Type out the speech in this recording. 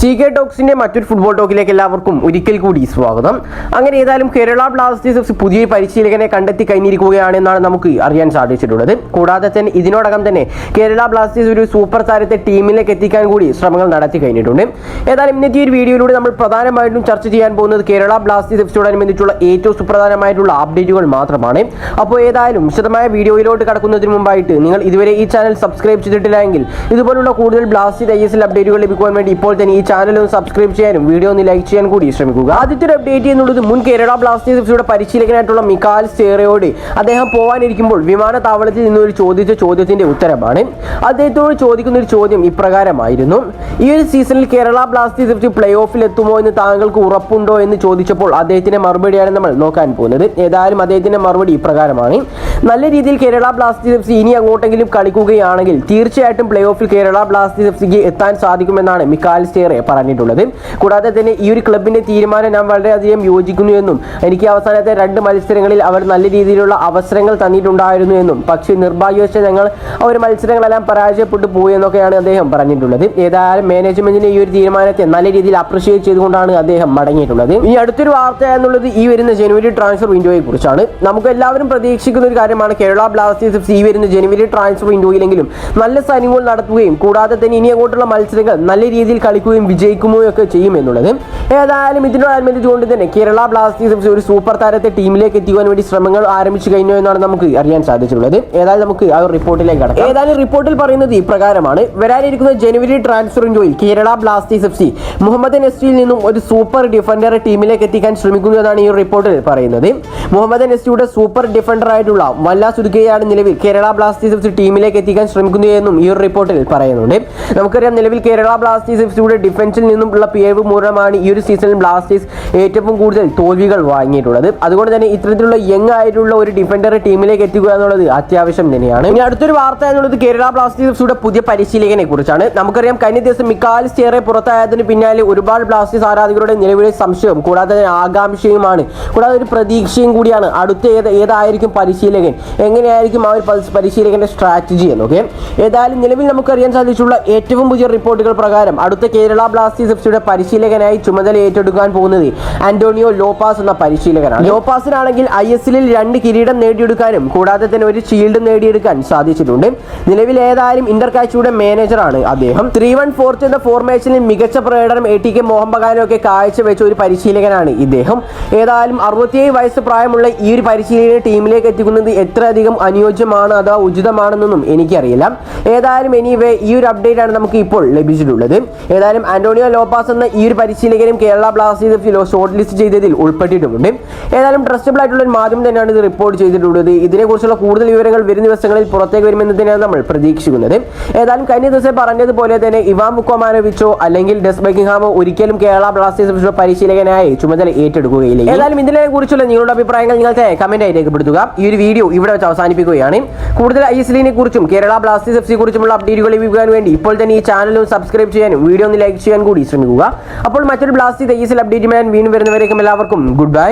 C K ടോക്സിന്റെ മറ്റൊരു football ടോക്കിലേക്ക് എല്ലാവർക്കും ഒരിക്കൽ കൂടി സ്വാഗതം. അങ്ങനെ ഏതായാലും കേരള ബ്ലാസ്റ്റേഴ്സ് പുതിയ പരിശീലകനെ കണ്ടെത്തി കഴിഞ്ഞിരിക്കുകയാണെന്നാണ് നമുക്ക് അറിയാൻ സാധിച്ചിട്ടുള്ളത്. കൂടാതെ തന്നെ ഇതിനോടകം തന്നെ കേരള ബ്ലാസ്റ്റേഴ്സ് ഒരു സൂപ്പർ താരത്തെ ടീമിലേക്ക് എത്തിക്കാൻ കൂടി ശ്രമങ്ങൾ നടത്തി കഴിഞ്ഞിട്ടുണ്ട്. ഏതായാലും ഇന്നത്തെ ഒരു വീഡിയോയിലൂടെ നമ്മൾ പ്രധാനമായിട്ടും ചർച്ച ചെയ്യാൻ പോകുന്നത് കേരള ബ്ലാസ്റ്റേഴ്സ് എഫ്സിയോടനുബന്ധിച്ചുള്ള ഏറ്റവും സുപ്രധാനമായിട്ടുള്ള അപ്ഡേറ്റുകൾ മാത്രമാണ്. അപ്പോൾ ഏതായാലും വിശദമായ വീഡിയോയിലോട്ട് കടക്കുന്നതിന് മുമ്പായിട്ട് നിങ്ങൾ ഇതുവരെ ഈ ചാനൽ സബ്സ്ക്രൈബ് ചെയ്തിട്ടില്ലെങ്കിൽ ഇതുപോലുള്ള കൂടുതൽ ബ്ലാസ്റ്റേഴ്സ് ഐ എസ് എൽ അപ്ഡേറ്റുകൾ ലഭിക്കുവാൻ വേണ്ടി ഇപ്പോൾ തന്നെ ഈ ഒന്ന് സബ്സ്ക്രൈബ് ചെയ്യാനും വീഡിയോ ഒന്ന് ലൈക്ക് ചെയ്യാൻ കൂടി ശ്രമിക്കുക. ആദ്യത്തെ ഒരു അപ്ഡേറ്റ് എന്നുള്ളത് മുൻ കേരള ബ്ലാസ്റ്റേഴ്സ് പരിശീലകനായിട്ടുള്ള മിക്കാൽ സേറയോട് അദ്ദേഹം പോകാനിരിക്കുമ്പോൾ വിമാനത്താവളത്തിൽ നിന്ന് ഒരു ചോദിച്ച ചോദ്യത്തിന്റെ ഉത്തരമാണ്. അദ്ദേഹത്തോട് ചോദിക്കുന്ന ഒരു ചോദ്യം ഇപ്രകാരമായിരുന്നു. ഈ ഒരു സീസണിൽ Kerala Blasters F C play ഓഫിൽ എത്തുമോ എന്ന് താങ്കൾക്ക് ഉറപ്പുണ്ടോ എന്ന് ചോദിച്ചപ്പോൾ അദ്ദേഹത്തിന്റെ മറുപടിയാണ് നമ്മൾ നോക്കാൻ പോകുന്നത്. ഏതായാലും അദ്ദേഹത്തിന്റെ മറുപടി ഇപ്രകാരമാണ്. നല്ല രീതിയിൽ കേരള ബ്ലാസ്റ്റേഴ്സ് എഫ് സി ഇനി അങ്ങോട്ടെങ്കിലും കളിക്കുകയാണെങ്കിൽ തീർച്ചയായിട്ടും പ്ലേ ഓഫിൽ കേരള ബ്ലാസ്റ്റേഴ്സ് എഫ് സിക്ക് എത്താൻ സാധിക്കുമെന്നാണ് മിക്കാൽ സ്റ്റേറെ പറഞ്ഞിട്ടുള്ളത്. കൂടാതെ തന്നെ ഈ ഒരു ക്ലബിന്റെ തീരുമാനം ഞാൻ വളരെയധികം യോജിക്കുന്നു എന്നും എനിക്ക് അവസാനത്തെ രണ്ട് മത്സരങ്ങളിൽ അവർ നല്ല രീതിയിലുള്ള അവസരങ്ങൾ തന്നിട്ടുണ്ടായിരുന്നു എന്നും പക്ഷേ നിർഭാഗ്യവശാൽ ഞങ്ങൾ ആ ഒരു മത്സരങ്ങളെല്ലാം പരാജയപ്പെട്ടു പോയി എന്നൊക്കെയാണ് അദ്ദേഹം പറഞ്ഞിട്ടുള്ളത്. ഏതായാലും മാനേജ്മെന്റിന്റെ ഈ ഒരു തീരുമാനത്തെ നല്ല രീതിയിൽ അപ്രിഷിയേറ്റ് ചെയ്തുകൊണ്ടാണ് അദ്ദേഹം മടങ്ങിയിട്ടുള്ളത്. ഈ അടുത്തൊരു വാർത്ത എന്നുള്ളത് ഈ വരുന്ന ജനുവരി ട്രാൻസ്ഫർ വിൻഡോയെ കുറിച്ചാണ്. നമുക്ക് എല്ലാവരും പ്രതീക്ഷിക്കുന്ന ഒരു കാര്യമാണ് കേരള ബ്ലാസ്റ്റേഴ്സ് ഈ വരുന്ന ജനുവരി ട്രാൻസ്ഫർ വിൻഡോയിലെങ്കിലും നല്ല സൈനികങ്ങൾ നടത്തുകയും കൂടാതെ തന്നെ ഇനി അങ്ങോട്ടുള്ള മത്സരങ്ങൾ നല്ല രീതിയിൽ കളിക്കുകയും വിജയിക്കുമോ ഒക്കെ ചെയ്യും എന്നുള്ളത്. ഏതായാലും ഇതിനോടനുബന്ധിച്ചുകൊണ്ട് തന്നെ കേരള ബ്ലാസ്റ്റേഴ്സ് ഒരു സൂപ്പർ താരത്തെ ടീമിലേക്ക് എത്തിക്കാൻ വേണ്ടി ശ്രമങ്ങൾ ആരംഭിച്ചു കഴിഞ്ഞു എന്നാണ് നമുക്ക് അറിയാൻ സാധിച്ചിട്ടുള്ളത്. ഏതായാലും നമുക്ക് ആ റിപ്പോർട്ടിലേക്ക് കടക്കാം. ഏതായാലും റിപ്പോർട്ടിൽ പറയുന്നത് ഇപ്രകാരമാണ്. വരാനിരിക്കുന്ന ജനുവരി ട്രാൻസ്ഫർ വിൻഡോയിൽ Kerala Blasters F C Muhammad നെസ്റ്റിയിൽ നിന്നും ഒരു സൂപ്പർ ഡിഫൻഡറെ ടീമിലേക്ക് എത്തിക്കാൻ ശ്രമിക്കുന്നു എന്നാണ് ഈ റിപ്പോർട്ടിൽ പറയുന്നത്. മുഹമ്മദ് നെസ്റ്റിയുടെ സൂപ്പർ ഡിഫൻഡർ ആയിട്ടുള്ള വല്ല സുദുക്കയാണ് നിലവിൽ കേരള ബ്ലാസ്റ്റേഴ്സ് എഫ് സി ടീമിലേക്ക് എത്തിക്കാൻ ശ്രമിക്കുന്നു എന്നും ഈ റിപ്പോർട്ടിൽ പറയുന്നുണ്ട്. നമുക്കറിയാം നിലവിൽ കേരള ബ്ലാസ്റ്റേഴ്സ് എഫ് സിയുടെ ഡിഫൻസിൽ നിന്നുള്ള പിഴവ് മൂലമാണ് ഈ ഒരു സീസണിൽ ബ്ലാസ്റ്റേഴ്സ് ഏറ്റവും കൂടുതൽ തോൽവികൾ വാങ്ങിയിട്ടുള്ളത്. അതുകൊണ്ട് തന്നെ ഇത്തരത്തിലുള്ള യങ് ആയിട്ടുള്ള ഒരു ഡിഫൻഡർ ടീമിലേക്ക് എത്തിക്കുക എന്നുള്ളത് അത്യാവശ്യം തന്നെയാണ്. ഇനി അടുത്തൊരു വാർത്ത എന്നുള്ളത് കേരള ബ്ലാസ്റ്റേഴ്സുടെ പുതിയ പരിശീലകനെ കുറിച്ചാണ്. നമുക്കറിയാം കഴിഞ്ഞ ദിവസം മിക്കാൽ സ്റ്റേറെ പുറത്തായതിന് പിന്നാലെ ഒരുപാട് ബ്ലാസ്റ്റേഴ്സ് ആരാധകരുടെ നിലവിലെ സംശയവും കൂടാതെ തന്നെ ആകാംക്ഷയുമാണ്. കൂടാതെ ഒരു പ്രതീക്ഷയും കൂടിയാണ് അടുത്ത ഏത് ഏതായിരിക്കും പരിശീലകൻ? എങ്ങനെയായിരിക്കും ആ ഒരു പരിശീലകന്റെ സ്ട്രാറ്റജി എന്നൊക്കെ. ഏതായാലും നിലവിൽ നമുക്കറിയാൻ സാധിച്ചുള്ള ഏറ്റവും പുതിയ റിപ്പോർട്ടുകൾ പ്രകാരം അടുത്ത കേരള ബ്ലാസ്റ്റേഴ്സ് എഫ് സിയുടെ പരിശീലകനായി ചുമതല ഏറ്റെടുക്കാൻ പോകുന്നത് ആന്റോണിയോ ലോപാസ് എന്ന പരിശീലകനാണ്. ലോപ്പാസിനാണെങ്കിൽ ഐ എസ് എല്ലിൽ രണ്ട് കിരീടം നേടിയെടുക്കാനും കൂടാതെ തന്നെ ഒരു ഷീൽഡ് നേടിയെടുക്കാൻ സാധിച്ചിട്ടുണ്ട്. നിലവിൽ ഏതായാലും ഇന്റർ കാച്ചിയുടെ മാനേജറാണ് അദ്ദേഹം. ത്രീ വൺ ഫോർത്ത് എന്ന ഫോർമേഷനിൽ മികച്ച പ്രകടനം എ ടി കെ മോഹൻ ബഗാനും ഒക്കെ കാഴ്ചവെച്ച ഒരു പരിശീലകനാണ് ഇദ്ദേഹം. ഏതായാലും അറുപത്തിയേഴ് വയസ്സ് പ്രായമുള്ള ഈ ഒരു പരിശീലകനെ ടീമിലേക്ക് എത്തിക്കുന്നത് എത്രയധികം അനുയോജ്യമാണ് അഥവാ ഉചിതമാണെന്നൊന്നും എനിക്കറിയില്ല. ഏതായാലും എനിവേ ഈ ഒരു അപ്ഡേറ്റ് ആണ് നമുക്ക് ഇപ്പോൾ ലഭിച്ചിട്ടുള്ളത്. ഏതായാലും ആന്റോണിയോ ലോപ്പാസ് എന്ന ഈ ഒരു പരിശീലകനും കേരള ബ്ലാസ്റ്റേഴ്സ് ഫിലോ ഷോർട്ട് ലിസ്റ്റ് ചെയ്തതിൽ ഉൾപ്പെട്ടിട്ടുമുണ്ട്. ഏതായാലും ട്രസ്റ്റബിൾ ആയിട്ടുള്ള ഒരു മാധ്യമം തന്നെയാണ് ഇത് റിപ്പോർട്ട് ചെയ്തിട്ടുള്ളത്. ഇതിനെക്കുറിച്ചുള്ള കൂടുതൽ വിവരങ്ങൾ വരും ദിവസങ്ങളിൽ പുറത്തേക്ക് വരുമെന്ന് തന്നെയാണ് നമ്മൾ പ്രതീക്ഷിക്കുന്നത്. ഏതായാലും കഴിഞ്ഞ ദിവസം പറഞ്ഞതുപോലെ തന്നെ ഇവാം മുക്കോമാനോവിച്ചോ അല്ലെങ്കിൽ ഡെസ് ബക്കിംഗ്ഹാമോ ഒരിക്കലും കേരള ബ്ലാസ്റ്റേഴ്സ് പരിശീലകനായി ചുമതല ഏറ്റെടുക്കുകയില്ല. ഏതായാലും ഇതിനെ കുറിച്ചുള്ള നിങ്ങളുടെ അഭിപ്രായങ്ങൾ നിങ്ങൾക്ക് ആയി രേഖപ്പെടുത്തുക. ഈ ഒരു വീഡിയോ ഇവിടെ വെച്ച് അവസാനിപ്പിക്കുകയാണ്. കൂടുതൽ ഐ എസ് എല്ലിനെ കുറിച്ചും കേരള ബ്ലാസ്റ്റേഴ്സ് എഫ് സി കുറിച്ചുമുള്ള അപ്ഡേറ്റുകൾ ലഭിക്കാൻ വേണ്ടി ഇപ്പോൾ തന്നെ ഈ ചാനലും സബ്സ്ക്രൈബ് ചെയ്യാനും വീഡിയോ ഒന്ന് ലൈക്ക് ചെയ്യാൻ കൂടി ശ്രമിക്കുക. അപ്പോൾ മറ്റൊരു ബ്ലാസ്റ്റ് അപ്ഡേറ്റ് അപ്ഡേറ്റുമായി വീണ്ടും വരുന്നവരേക്കും എല്ലാവർക്കും ഗുഡ് ബൈ